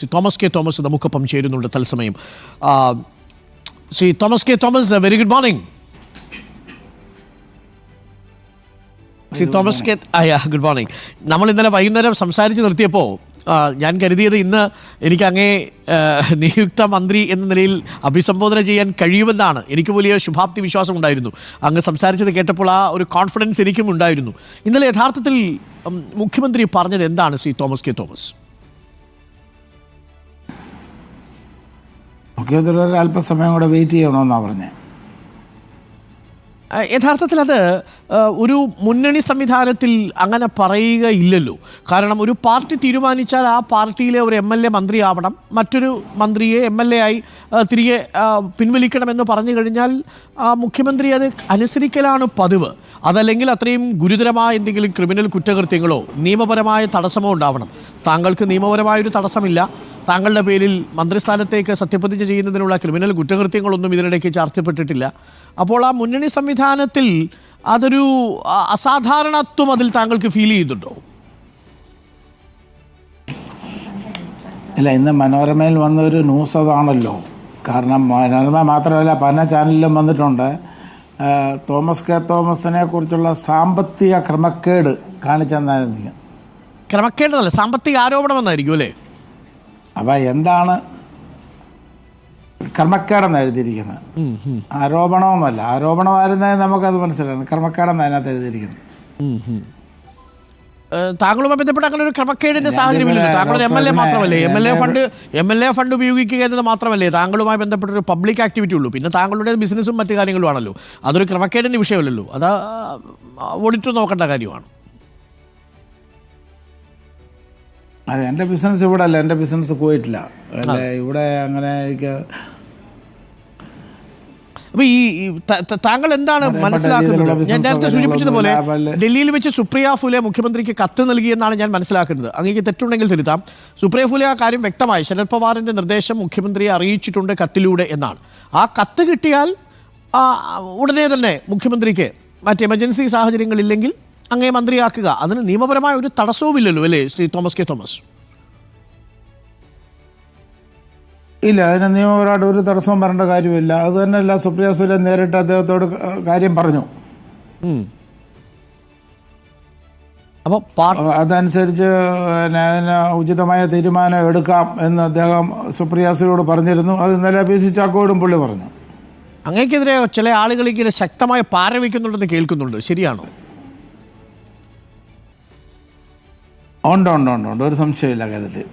Shri Thomas K Thomas നമുക്കൊപ്പം ചേരുന്നുണ്ട് തത്സമയം. Shri Thomas K Thomas very good morning Shri Thomas K good morning നമ്മൾ ഇന്നലെ വൈകുന്നേരം സംസാരിച്ച് നിർത്തിയപ്പോൾ ഞാൻ കരുതിയത് ഇന്ന് എനിക്ക് അങ്ങേ നിയുക്ത മന്ത്രി എന്ന നിലയിൽ അഭിസംബോധന ചെയ്യാൻ കഴിയുമെന്നാണ്. എനിക്ക് വലിയ ശുഭാപ്തി വിശ്വാസം ഉണ്ടായിരുന്നു. അങ്ങ് സംസാരിച്ചത് കേട്ടപ്പോൾ ആ ഒരു കോൺഫിഡൻസ് എനിക്കും ഉണ്ടായിരുന്നു. ഇന്നലെ യഥാർത്ഥത്തിൽ മുഖ്യമന്ത്രി പറഞ്ഞത് എന്താണ് ശ്രീ തോമസ് കെ തോമസ്? മുഖ്യമന്ത്രി അല്പസമയം കൂടെ വെയിറ്റ് ചെയ്യണമെന്നാണ് പറഞ്ഞത് യഥാർത്ഥത്തിൽ അത് ഒരു മുന്നണി സംവിധാനത്തിൽ അങ്ങനെ പറയുകയില്ലല്ലോ. കാരണം ഒരു പാർട്ടി തീരുമാനിച്ചാൽ ആ പാർട്ടിയിലെ ഒരു എം എൽ എ മന്ത്രിയാവണം. മറ്റൊരു മന്ത്രിയെ എം എൽ എ ആയി തിരികെ പിൻവലിക്കണമെന്ന് പറഞ്ഞു കഴിഞ്ഞാൽ മുഖ്യമന്ത്രി അത് അനുസരിക്കലാണ് പതിവ്. അതല്ലെങ്കിൽ അത്രയും ഗുരുതരമായ എന്തെങ്കിലും ക്രിമിനൽ കുറ്റകൃത്യങ്ങളോ നിയമപരമായ തടസ്സമോ ഉണ്ടാവണം. താങ്കൾക്ക് നിയമപരമായൊരു തടസ്സമില്ല. താങ്കളുടെ പേരിൽ മന്ത്രിസ്ഥാനത്തേക്ക് സത്യപ്രതിജ്ഞ ചെയ്യുന്നതിനുള്ള ക്രിമിനൽ കുറ്റകൃത്യങ്ങളൊന്നും ഇതിനിടയ്ക്ക് ചർച്ചപ്പെട്ടിട്ടില്ല അപ്പോൾ ആ മുന്നണി സംവിധാനത്തിൽ അതൊരു അസാധാരണത്വം അതിൽ താങ്കൾക്ക് ഫീൽ ചെയ്യുന്നുണ്ടോ? ഇല്ല ഇന്ന് മനോരമയിൽ വന്ന ഒരു ന്യൂസ് അതാണല്ലോ. കാരണം മനോരമ മാത്രമല്ല പല ചാനലിലും വന്നിട്ടുണ്ട്. തോമസ് കെ. തോമസിനെ കുറിച്ചുള്ള സാമ്പത്തിക ക്രമക്കേട് കാണിച്ചെന്നായിരുന്നു ക്രമക്കേട് സാമ്പത്തിക ആരോപണം എന്നായിരിക്കും അല്ലേ? അപ്പം എന്താണ് ക്രമക്കേടെന്ന് എഴുതിയിരിക്കുന്നത്? ആരോപണമൊന്നുമല്ല ആരോപണമായിരുന്നെങ്കിൽ നമുക്കത് മനസ്സിലാണ് ക്രമക്കേടെന്ന് അതിനകത്ത് എഴുതിയിരിക്കുന്നത്. താങ്കളുമായി ബന്ധപ്പെട്ട അങ്ങനെ ഒരു ക്രമക്കേടിന്റെ സാഹചര്യമില്ല. താങ്കൾ എം എൽ എ മാത്രമല്ലേ? M L A fund M L A fund ഉപയോഗിക്കുക എന്നത് മാത്രമല്ലേ? താങ്കളുമായി ബന്ധപ്പെട്ട ഒരു പബ്ലിക് ആക്ടിവിറ്റി ഉള്ളൂ. പിന്നെ താങ്കളുടെ ബിസിനസ്സും മറ്റു കാര്യങ്ങളും ആണല്ലോ അതൊരു ക്രമക്കേടിന്റെ വിഷയമല്ലല്ലോ. അത് ഓഡിറ്റർ നോക്കേണ്ട കാര്യമാണ്. അതെ എന്റെ ബിസിനസ് ഇവിടെ അല്ല എന്റെ ബിസിനസ് പോയിട്ടില്ല അല്ലെ ഇവിടെ അങ്ങനെ എനിക്ക് അപ്പൊ ഈ താങ്കൾ എന്താണ് മനസ്സിലാക്കുന്നത്? ഞാൻ നേരത്തെ സൂചിപ്പിച്ചതുപോലെ ഡൽഹിയിൽ വെച്ച് സുപ്രിയ ഫുലെ മുഖ്യമന്ത്രിക്ക് കത്ത് നൽകിയെന്നാണ് ഞാൻ മനസ്സിലാക്കുന്നത്. അങ്ങേക്ക് തെറ്റുണ്ടെങ്കിൽ തിരുത്താം. സുപ്രിയ ഫുലെ ആ കാര്യം വ്യക്തമായി ശരത് പവാറിന്റെ നിർദ്ദേശം മുഖ്യമന്ത്രിയെ അറിയിച്ചിട്ടുണ്ട് കത്തിലൂടെ എന്നാണ്. ആ കത്ത് കിട്ടിയാൽ ഉടനെ തന്നെ മുഖ്യമന്ത്രിക്ക് മറ്റ് എമർജൻസി സാഹചര്യങ്ങളില്ലെങ്കിൽ അങ്ങേ മന്ത്രിയാക്കുക. അതിന് നിയമപരമായ ഒരു തടസ്സവുമില്ലല്ലോ അല്ലേ ശ്രീ തോമസ് കെ. തോമസ്? ഇല്ല അതിന് നിയമപരമായിട്ട് ഒരു തടസ്സവും വരേണ്ട കാര്യമില്ല. അത് തന്നെയല്ല സുപ്രിയ സുരൻ നേരിട്ട് അദ്ദേഹത്തോട് കാര്യം പറഞ്ഞു. അതനുസരിച്ച് അതിന് ഉചിതമായ തീരുമാനം എടുക്കാം എന്ന് അദ്ദേഹം സുപ്രിയ സുരയോട് പറഞ്ഞിരുന്നു. അത് ഇന്നലെ പി സി ചാക്കോടും പുള്ളി പറഞ്ഞു. അങ്ങേക്കെതിരെ ചില ആളുകൾ ഇങ്ങനെ ശക്തമായ പാര വയ്ക്കുന്നുണ്ടെന്ന് കേൾക്കുന്നുണ്ട്. ശരിയാണോ? ഉണ്ട് ഉണ്ട് ഉണ്ട് ഉണ്ട്. ഒരു സംശയമില്ല കാര്യത്തിൽ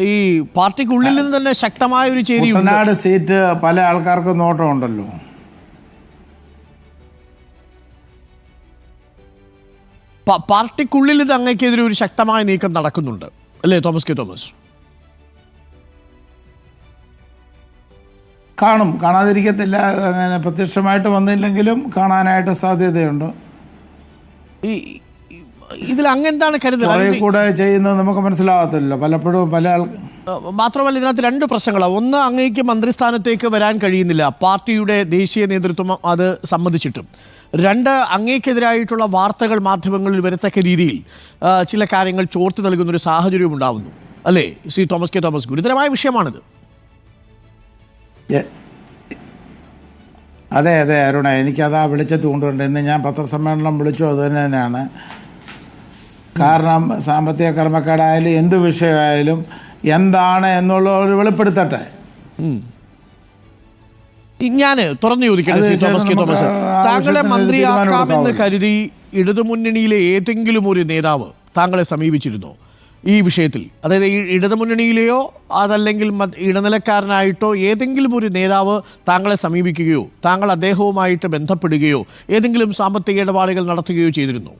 ഈ പാർട്ടിക്കുള്ളിൽ നിന്ന് തന്നെ ശക്തമായ ഒരു ചേരി കുട്ടനാട് സീറ്റ് പല ആൾക്കാർക്കും നോട്ടം ഉണ്ടല്ലോ പാർട്ടിക്കുള്ളിൽ ഇത് അങ്ങക്കെതിരെ ഒരു ശക്തമായ നീക്കം നടക്കുന്നുണ്ട്. അല്ലേ തോമസ് കെ. തോമസ്? കാണും. കാണാതിരിക്കത്തില്ല. അങ്ങനെ പ്രത്യക്ഷമായിട്ട് വന്നില്ലെങ്കിലും കാണാനായിട്ട് സാധ്യതയുണ്ട്. ഈ- ഇതിൽ അങ്ങെന്താണ് കരുതുന്നത് കൂടെ ചെയ്യുന്നത് നമുക്ക് മനസ്സിലാകത്തില്ലല്ലോ പലപ്പോഴും പല മാത്രമല്ല ഇതിനകത്ത് രണ്ട് പ്രശ്നങ്ങളാണ് ഒന്ന് അങ്ങേക്ക് മന്ത്രിസ്ഥാനത്തേക്ക് വരാൻ കഴിയുന്നില്ല. പാർട്ടിയുടെ ദേശീയ നേതൃത്വം അത് സംബന്ധിച്ചിട്ടും രണ്ട് അങ്ങേക്കെതിരായിട്ടുള്ള വാർത്തകൾ മാധ്യമങ്ങളിൽ വരത്തക്ക രീതിയിൽ ചില കാര്യങ്ങൾ ചോർത്തി നൽകുന്ന ഒരു സാഹചര്യം ഉണ്ടാവുന്നു. അല്ലേ? സി തോമസ് കെ തോമസ് ഗുരുതരമായ വിഷയമാണിത്. അതെ അതെ അരുണ. എനിക്കതാ വിളിച്ചത് കൊണ്ടുണ്ട് ഇന്ന് ഞാൻ പത്രസമ്മേളനം വിളിച്ചു. അത് തന്നെ തന്നെയാണ്. കാരണം സാമ്പത്തിക കർമ്മക്കേടായാലും എന്ത് വിഷയമായാലും എന്താണ് എന്നുള്ള ഒരു വെളിപ്പെടുത്തട്ടെ. ഞാൻ തുറന്നു ചോദിക്കട്ടെ അത് ശ്രീ തോമസ് കെ തോമസ്. താങ്കളെ മന്ത്രിയാക്കാമെന്ന്. കരുതി ഇടതുമുന്നണിയിലെ ഏതെങ്കിലും ഒരു നേതാവ് താങ്കളെ സമീപിച്ചിരുന്നു? ഈ വിഷയത്തിൽ. അതായത് ഈ ഇടതുമുന്നണിയിലെയോ അതല്ലെങ്കിൽ ഇടനിലക്കാരനായിട്ടോ ഏതെങ്കിലും ഒരു നേതാവ് താങ്കളെ സമീപിക്കുകയോ താങ്കൾ അദ്ദേഹവുമായിട്ട് ബന്ധപ്പെടുകയോ ഏതെങ്കിലും സാമ്പത്തിക ഇടപാടുകൾ നടത്തുകയോ ചെയ്തിരുന്നു?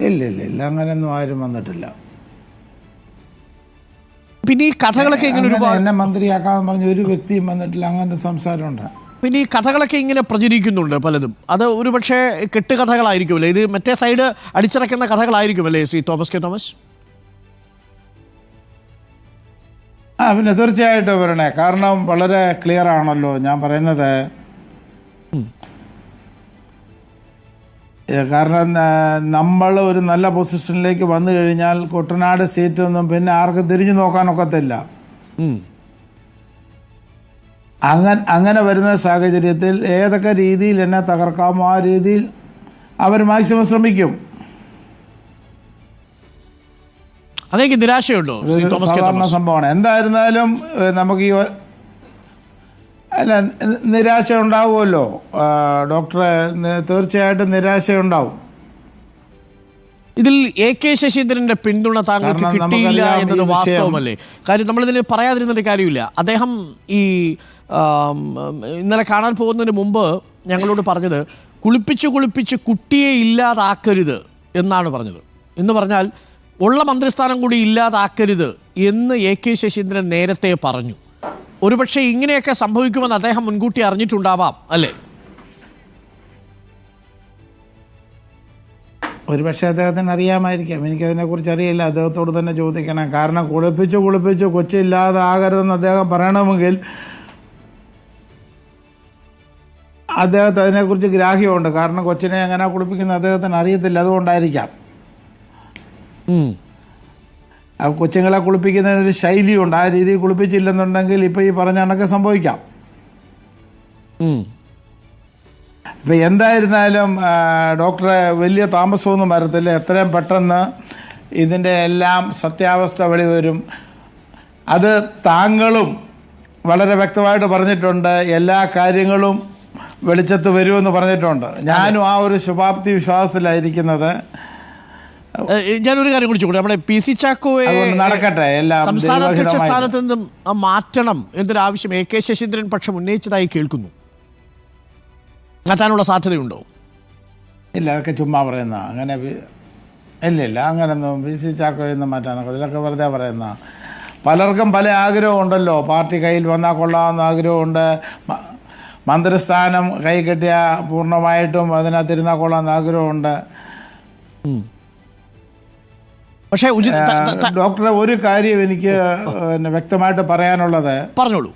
ഇല്ല ഇല്ല ഇല്ല അങ്ങനെയൊന്നും ആരും വന്നിട്ടില്ല. പിന്നെ ഈ കഥകളൊക്കെ ഇങ്ങനെ ഒരുപാട് എന്നെ മന്ത്രിയാക്കാമെന്ന് പറഞ്ഞ ഒരു വ്യക്തിയും വന്നിട്ടില്ല അങ്ങനെ സംസാരമുണ്ട്. പിന്നെ ഈ കഥകളൊക്കെ ഇങ്ങനെ പ്രചരിക്കുന്നുണ്ട് പലതും. അത് ഒരുപക്ഷെ കെട്ടുകഥകളായിരിക്കുമല്ലേ? ഇത് മറ്റേ സൈഡ് അടിച്ചിറക്കുന്ന കഥകളായിരിക്കുമല്ലേ ശ്രീ തോമസ് കെ തോമസ്? ആ പിന്നെ തീർച്ചയായിട്ടും വരണേ. കാരണം വളരെ ക്ലിയർ ആണല്ലോ ഞാൻ പറയുന്നത്. കാരണം നമ്മൾ ഒരു നല്ല പൊസിഷനിലേക്ക് വന്നു കഴിഞ്ഞാൽ കുട്ടനാട് സീറ്റൊന്നും പിന്നെ ആർക്കും തിരിഞ്ഞു നോക്കാനൊക്കത്തില്ല. അങ്ങ അങ്ങനെ അങ്ങനെ വരുന്ന സാഹചര്യത്തിൽ ഏതൊക്കെ രീതിയിൽ എന്നെ തകർക്കാമോ ആ രീതിയിൽ അവർ മാക്സിമം ശ്രമിക്കും. അങ്ങേക്ക് നിരാശയുണ്ടോ? സാധാരണ സംഭവമാണ്. എന്തായിരുന്നാലും നമുക്ക് ഈ അല്ല നിരാശ ഉണ്ടാവുമല്ലോ ഡോക്ടറെ തീർച്ചയായിട്ടും നിരാശ ഉണ്ടാവും ഇതിൽ എ കെ ശശീന്ദ്രന്റെ പിന്തുണ താങ്കൾക്ക് കിട്ടിയില്ല എന്നൊരു വാസ്തവമല്ലേ? കാര്യം നമ്മളിതിൽ പറയാതിരുന്നൊരു കാര്യമില്ല. അദ്ദേഹം ഈ ഇന്നലെ കാണാൻ പോകുന്നതിന് മുമ്പ് ഞങ്ങളോട് പറഞ്ഞത് കുളിപ്പിച്ച് കുളിപ്പിച്ച് കുട്ടിയെ ഇല്ലാതാക്കരുത് എന്നാണ് പറഞ്ഞത്. എന്ന് പറഞ്ഞാൽ ഉള്ള മന്ത്രിസ്ഥാനം കൂടി ഇല്ലാതാക്കരുത് എന്ന് എ കെ ശശീന്ദ്രൻ നേരത്തെ പറഞ്ഞു. ഒരുപക്ഷെ ഇങ്ങനെയൊക്കെ സംഭവിക്കുമെന്ന് അദ്ദേഹം മുൻകൂട്ടി അറിഞ്ഞിട്ടുണ്ടാവാം അല്ലേ? ഒരുപക്ഷെ അദ്ദേഹത്തിന് അറിയാമായിരിക്കാം. എനിക്കതിനെക്കുറിച്ച് അറിയില്ല. അദ്ദേഹത്തോട് തന്നെ ചോദിക്കണം. കാരണം കുളിപ്പിച്ച് കുളിപ്പിച്ചു കൊച്ചില്ലാതാകരുതെന്ന് അദ്ദേഹം പറയണമെങ്കിൽ അദ്ദേഹത്തെ അതിനെക്കുറിച്ച് ഗ്രാഹ്യമുണ്ട്. കാരണം കൊച്ചിനെ എങ്ങനെ കുളിപ്പിക്കുന്ന അദ്ദേഹത്തിന് അറിയത്തില്ല. അതുകൊണ്ടായിരിക്കാം. കൊച്ചുങ്ങളെ കുളിപ്പിക്കുന്നതിനൊരു ശൈലിയുണ്ട്. ആ രീതിയിൽ കുളിപ്പിച്ചില്ലെന്നുണ്ടെങ്കിൽ ഇപ്പോൾ ഈ പറഞ്ഞ കണക്ക് സംഭവിക്കാം. ഇപ്പം എന്തായിരുന്നാലും ഡോക്ടറെ വലിയ താമസമൊന്നും വരത്തില്ല. എത്രയും പെട്ടെന്ന് ഇതിന്റെ എല്ലാം സത്യാവസ്ഥ വെളിവരും. അത് താങ്കളും വളരെ വ്യക്തമായിട്ട് പറഞ്ഞിട്ടുണ്ട്. എല്ലാ കാര്യങ്ങളും വെളിച്ചത്ത് വരുമെന്ന് പറഞ്ഞിട്ടുണ്ട്. ഞാനും ആ ഒരു ശുഭാപ്തി വിശ്വാസത്തിലായിരിക്കുന്നത്. ഞാനൊരു കാര്യം കൂടി ചോദിക്കട്ടെ? നമ്മുടെ പി സി ചാക്കോയെ നടക്കട്ടെ എല്ലാം സംസ്ഥാന അധ്യക്ഷ സ്ഥാനത്ത് നിന്നും മാറ്റണം എന്നൊരു ആവശ്യം എ കെ ശശീന്ദ്രൻ പക്ഷം ഉന്നയിച്ചതായി കേൾക്കുന്നു. മാറ്റാനുള്ള സാധ്യതയുണ്ടോ? ഇല്ല അതൊക്കെ ചുമ്മാ പറയുന്ന അങ്ങനെ ഇല്ല ഇല്ല അങ്ങനൊന്നും പി സി ചാക്കോയൊന്നും മാറ്റാനൊക്കെ ഇതിലൊക്കെ വെറുതെ പറയുന്ന പലർക്കും പല ആഗ്രഹമുണ്ടല്ലോ പാർട്ടി കയ്യിൽ വന്നാൽ കൊള്ളാമെന്ന ആഗ്രഹമുണ്ട്. മന്ത്രിസ്ഥാനം കൈ കിട്ടിയ പൂർണമായിട്ടും അതിനകത്തിരുന്നാൽ കൊള്ളാമെന്ന് ആഗ്രഹമുണ്ട്. പക്ഷേ ഡോക്ടറെ ഒരു കാര്യം എനിക്ക് വ്യക്തമായിട്ട് പറയാനുള്ളത്. പറഞ്ഞോളൂ.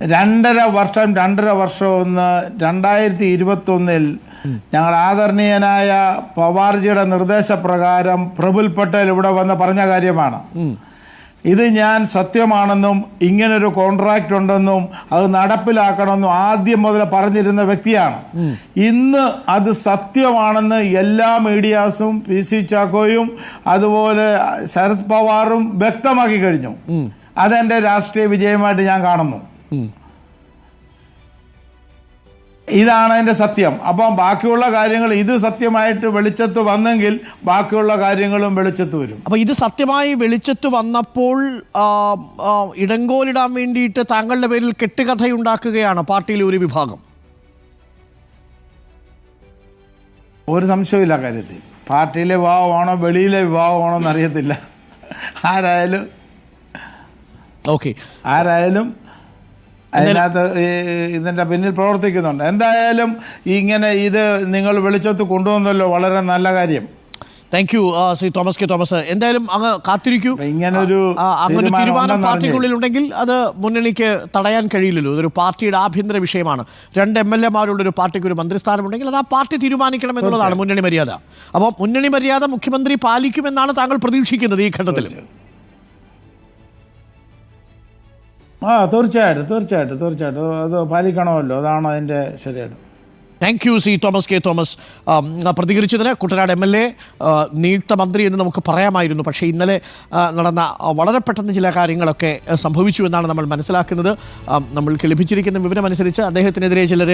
രണ്ടര വർഷം രണ്ടര വർഷം ഒന്ന് രണ്ടായിരത്തി ഇരുപത്തൊന്നിൽ ഞങ്ങൾ ആദരണീയനായ പവാർജിയുടെ നിർദ്ദേശപ്രകാരം പ്രഫുൽ പട്ടേൽ ഇവിടെ വന്ന് പറഞ്ഞ കാര്യമാണ്. ഇത് ഞാൻ സത്യമാണെന്നും ഇങ്ങനൊരു കോൺട്രാക്റ്റ് ഉണ്ടെന്നും അത് നടപ്പിലാക്കണമെന്നും ആദ്യം മുതൽ പറഞ്ഞിരുന്ന വ്യക്തിയാണ്. ഇന്ന് അത് സത്യമാണെന്ന് എല്ലാ മീഡിയാസും പി സി ചാക്കോയും അതുപോലെ ശരത് പവാറും വ്യക്തമാക്കി കഴിഞ്ഞു. അതെന്റെ രാഷ്ട്രീയ വിജയമായിട്ട് ഞാൻ കാണുന്നു. ഇതാണ് അതിന്റെ സത്യം. അപ്പം ബാക്കിയുള്ള കാര്യങ്ങൾ ഇത് സത്യമായിട്ട് വെളിച്ചത്ത് വന്നെങ്കിൽ ബാക്കിയുള്ള കാര്യങ്ങളും വെളിച്ചത്ത് വരും. അപ്പോൾ ഇത് സത്യമായി വെളിച്ചത്ത് വന്നപ്പോൾ ഇടങ്കോലിടാൻ വേണ്ടിയിട്ട് താങ്കളുടെ പേരിൽ കെട്ടുകഥയുണ്ടാക്കുകയാണ് പാർട്ടിയിലെ ഒരു വിഭാഗം. ഒരു സംശയമില്ല കാര്യത്തിൽ. പാർട്ടിയിലെ വിഭാഗമാണോ വെളിയിലെ വിഭാഗമാണോ എന്നറിയത്തില്ല ആരായാലും. ഓക്കെ. ആരായാലും അതിനകത്ത് ഇതിന്റെ പിന്നിൽ പ്രവർത്തിക്കുന്നുണ്ട്. എന്തായാലും ഇങ്ങനെ ഇത് നിങ്ങൾ വെളിച്ചത്ത് കൊണ്ടുവന്നല്ലോ വളരെ നല്ല കാര്യം. Thank you Shri Thomas K Thomas. എന്തായാലും അങ്ങ് കാത്തിരിക്കൂ. ഇങ്ങനൊരു അങ്ങനെ തീരുമാനം തീരുമാനം പാർട്ടിക്കുള്ളിൽ ഉണ്ടെങ്കിൽ അത് മുന്നണിക്ക് തടയാൻ കഴിയില്ലല്ലോ. ഇതൊരു പാർട്ടിയുടെ ആഭ്യന്തര വിഷയമാണ്. രണ്ട് എം എൽ എമാരുള്ള ഒരു പാർട്ടിക്ക് ഒരു മന്ത്രിസ്ഥാനം ഉണ്ടെങ്കിൽ അത് ആ പാർട്ടി തീരുമാനിക്കണം എന്നുള്ളതാണ് മുന്നണി മര്യാദ. അപ്പോൾ മുന്നണി മര്യാദ മുഖ്യമന്ത്രി പാലിക്കുമെന്നാണ് താങ്കൾ പ്രതീക്ഷിക്കുന്നത് ഈ ഘട്ടത്തിൽ. ആ തീർച്ചയായിട്ടും തീർച്ചയായിട്ടും തീർച്ചയായിട്ടും. അത് പാലിക്കണമല്ലോ. അതാണ് അതിന്റെ ശരിയായിട്ട്. Thank you C Thomas K Thomas പ്രതികരിച്ചതിന് Kuttanad M L A നിയുക്ത മന്ത്രി എന്ന് നമുക്ക് പറയാമായിരുന്നു. പക്ഷേ ഇന്നലെ നടന്ന വളരെ പെട്ടെന്ന് ചില കാര്യങ്ങളൊക്കെ സംഭവിച്ചു എന്നാണ് നമ്മൾ മനസ്സിലാക്കുന്നത്. നമ്മൾക്ക് ലഭിച്ചിരിക്കുന്ന വിവരമനുസരിച്ച് അദ്ദേഹത്തിനെതിരെ ചിലർ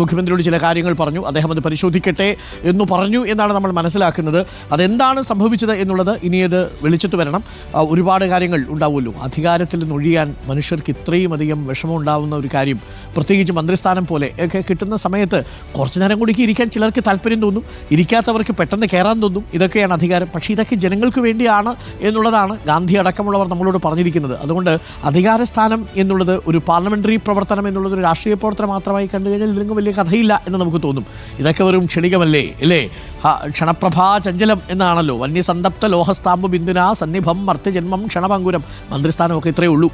മുഖ്യമന്ത്രിയോട് ചില കാര്യങ്ങൾ പറഞ്ഞു. അദ്ദേഹം അത് പരിശോധിക്കട്ടെ എന്ന് പറഞ്ഞു എന്നാണ് നമ്മൾ മനസ്സിലാക്കുന്നത്. അതെന്താണ് സംഭവിച്ചത് എന്നുള്ളത് ഇനിയത് വിളിച്ചിട്ട് വരണം. ഒരുപാട് കാര്യങ്ങൾ ഉണ്ടാവുമല്ലോ. അധികാരത്തിൽ നിന്നൊഴിയാൻ മനുഷ്യർക്ക് ഇത്രയും അധികം വിഷമം ഉണ്ടാവുന്ന ഒരു കാര്യം പ്രത്യേകിച്ച് മന്ത്രിസ്ഥാനം പോലെ ഒക്കെ കിട്ടുന്ന സമയത്ത് കുറച്ചു നേരം കൂടിക്ക് ഇരിക്കാൻ ചിലർക്ക് താല്പര്യം തോന്നും. ഇരിക്കാത്തവർക്ക് പെട്ടെന്ന് കയറാൻ തോന്നും. ഇതൊക്കെയാണ് അധികാരം. പക്ഷേ ഇതൊക്കെ ജനങ്ങൾക്ക് വേണ്ടിയാണ് എന്നുള്ളതാണ് ഗാന്ധി അടക്കമുള്ളവർ നമ്മളോട് പറഞ്ഞിരിക്കുന്നത്. അതുകൊണ്ട് അധികാരസ്ഥാനം എന്നുള്ളത് ഒരു പാർലമെന്ററി പ്രവർത്തനം എന്നുള്ളത് ഒരു രാഷ്ട്രീയ പ്രവർത്തനം മാത്രമായി കണ്ടു കഴിഞ്ഞാൽ ഇതിലൊന്നും വലിയ കഥയില്ല എന്ന് നമുക്ക് തോന്നും. ഇതൊക്കെ വെറും ക്ഷണികമല്ലേ? അല്ലേ ക്ഷണപ്രഭാ ചഞ്ചലം എന്നാണല്ലോ. വന്യസന്തപ്ത ലോഹസ്താമ്പ് ബിന്ദുന സന്നിഭം മർത്യജന്മം ക്ഷണഭങ്കുരം മന്ത്രിസ്ഥാനമൊക്കെ ഇത്രയേ ഉള്ളൂ.